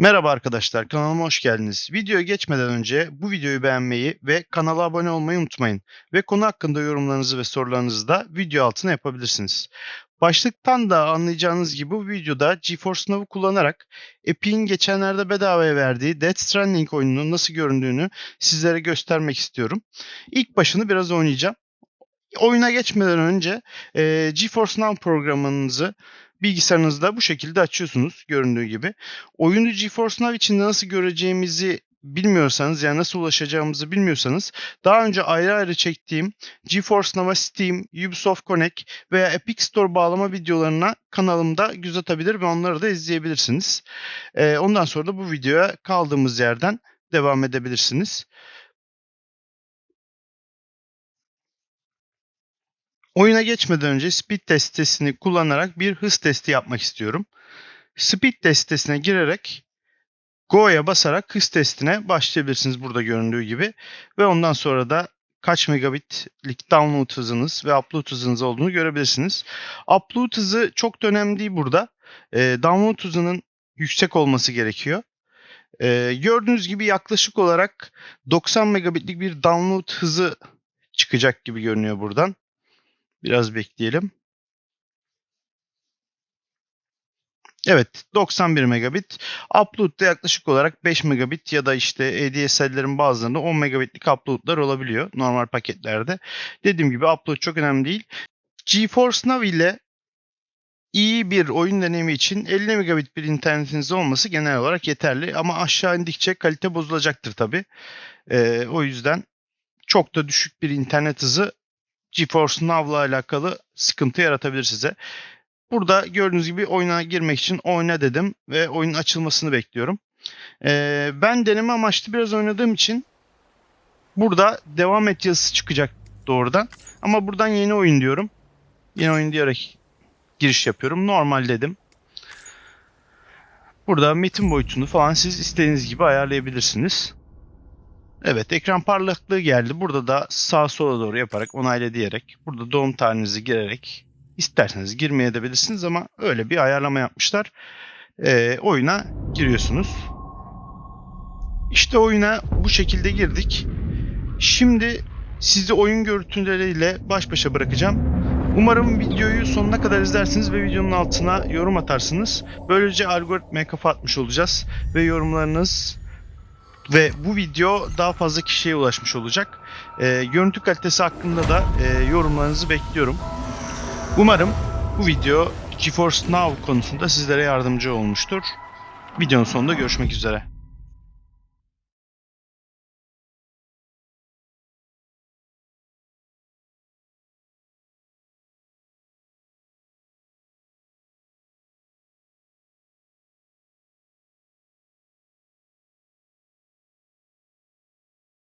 Merhaba arkadaşlar, kanalıma hoş geldiniz. Videoya geçmeden önce bu videoyu beğenmeyi ve kanala abone olmayı unutmayın. Ve konu hakkında yorumlarınızı ve sorularınızı da video altına yapabilirsiniz. Başlıktan da anlayacağınız gibi bu videoda GeForce Now'u kullanarak Epic'in geçenlerde bedavaya verdiği Death Stranding oyununun nasıl göründüğünü sizlere göstermek istiyorum. İlk başını biraz oynayacağım. Oyuna geçmeden önce e, GeForce Now programınızı bilgisayarınızda bu şekilde açıyorsunuz göründüğü gibi. Oyunu GeForce Now içinde nasıl göreceğimizi bilmiyorsanız yani nasıl ulaşacağımızı bilmiyorsanız daha önce ayrı ayrı çektiğim GeForce Now'a Steam, Ubisoft Connect veya Epic Store bağlama videolarına kanalımda göz atabilir ve onları da izleyebilirsiniz. Ondan sonra da bu videoya kaldığımız yerden devam edebilirsiniz. Oyuna geçmeden önce speed test testini kullanarak bir hız testi yapmak istiyorum. Speed test testine girerek Go'ya basarak hız testine başlayabilirsiniz burada göründüğü gibi. Ve ondan sonra da kaç megabitlik download hızınız ve upload hızınız olduğunu görebilirsiniz. Upload hızı çok da önemli değil burada. Ee, download hızının yüksek olması gerekiyor. Ee, gördüğünüz gibi yaklaşık olarak 90 megabitlik bir download hızı çıkacak gibi görünüyor buradan. Biraz bekleyelim. Evet 91 megabit. Upload da yaklaşık olarak 5 megabit ya da işte ADSL'lerin bazılarında 10 megabitlik uploadlar olabiliyor normal paketlerde. Dediğim gibi upload çok önemli değil. GeForce Now ile iyi bir oyun deneyimi için 50 megabit bir internetiniz olması genel olarak yeterli. Ama aşağı indikçe kalite bozulacaktır tabi. Ee, o yüzden çok da düşük bir internet hızı GeForce Now'la alakalı sıkıntı yaratabilir size. Burada gördüğünüz gibi oyuna girmek için oyna dedim ve oyunun açılmasını bekliyorum. Ee, ben deneme amaçlı biraz oynadığım için burada devam et yazısı çıkacak doğrudan. Ama buradan yeni oyun diyorum. Yeni oyun diyerek giriş yapıyorum. Normal dedim. Burada metin boyutunu falan siz istediğiniz gibi ayarlayabilirsiniz. Evet ekran parlaklığı geldi. Burada da sağ sola doğru yaparak onayla diyerek burada doğum tarihinizi girerek isterseniz girmeye de bilirsiniz ama öyle bir ayarlama yapmışlar. Ee, oyuna giriyorsunuz. İşte oyuna bu şekilde girdik. Şimdi sizi oyun görüntüleriyle baş başa bırakacağım. Umarım videoyu sonuna kadar izlersiniz ve videonun altına yorum atarsınız. Böylece algoritmaya kafa atmış olacağız ve yorumlarınız ve bu video daha fazla kişiye ulaşmış olacak. Ee, görüntü kalitesi hakkında da e, yorumlarınızı bekliyorum. Umarım bu video GeForce Now konusunda sizlere yardımcı olmuştur. Videonun sonunda görüşmek üzere.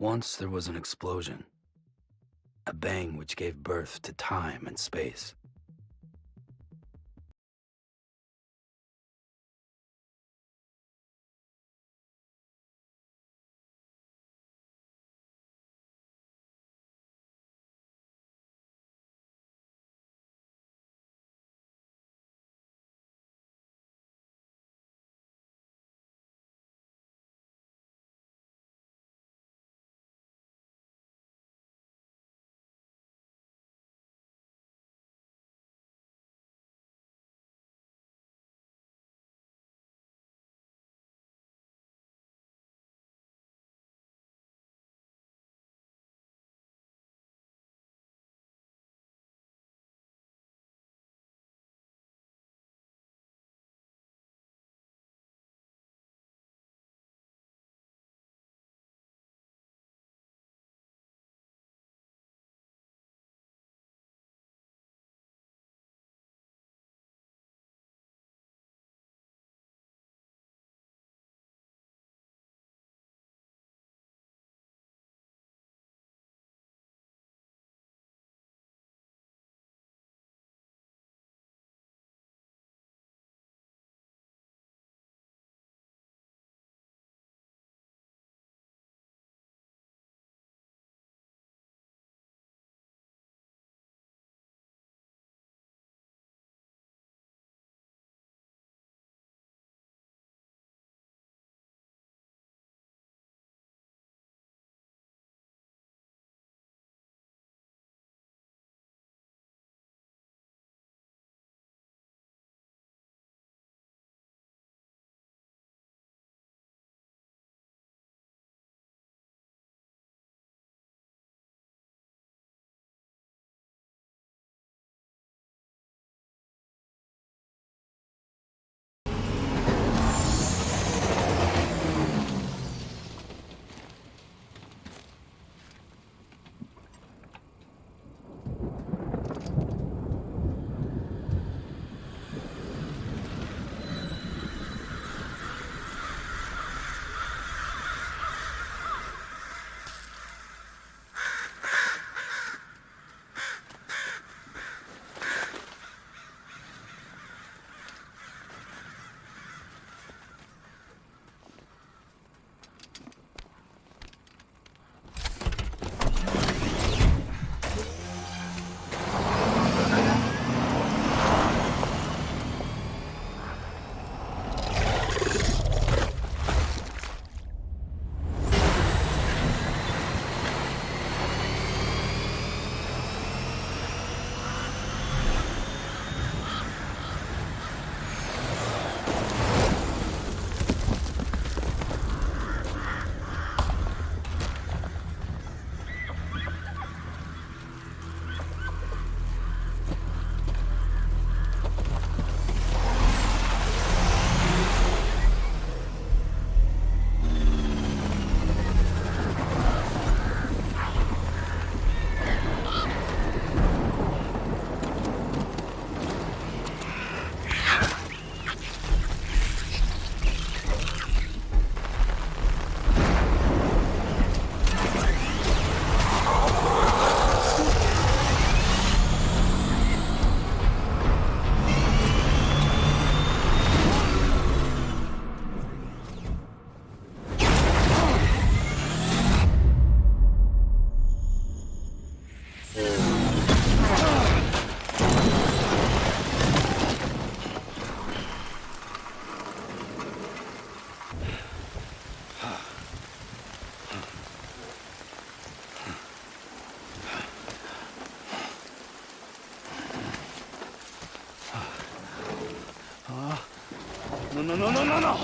Once there was an explosion, a bang which gave birth to time and space. ののの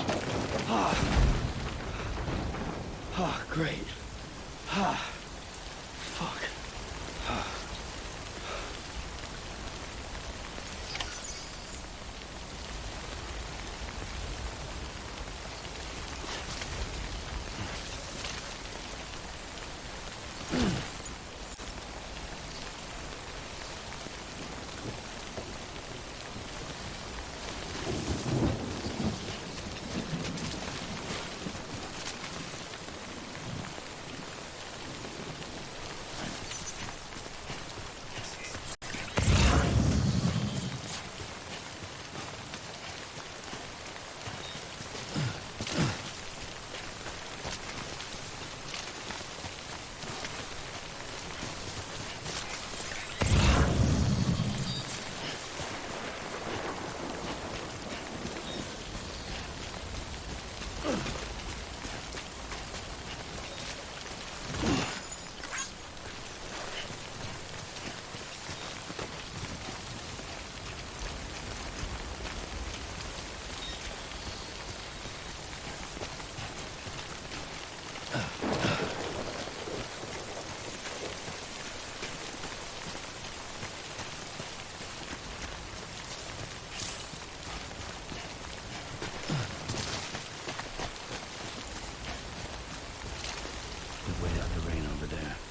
way out the rain over there.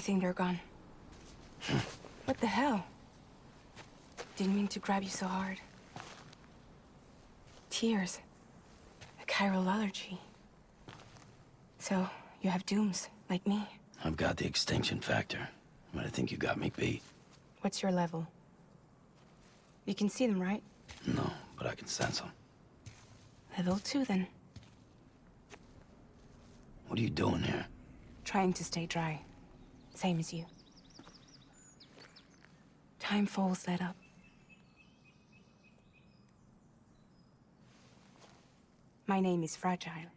Think they're gone. what the hell? Didn't mean to grab you so hard. Tears. A chiral allergy. So, you have dooms, like me. I've got the extinction factor, but I think you got me beat. What's your level? You can see them, right? No, but I can sense them. Level two, then. What are you doing here? Trying to stay dry. Same as you. Time falls let up. My name is Fragile.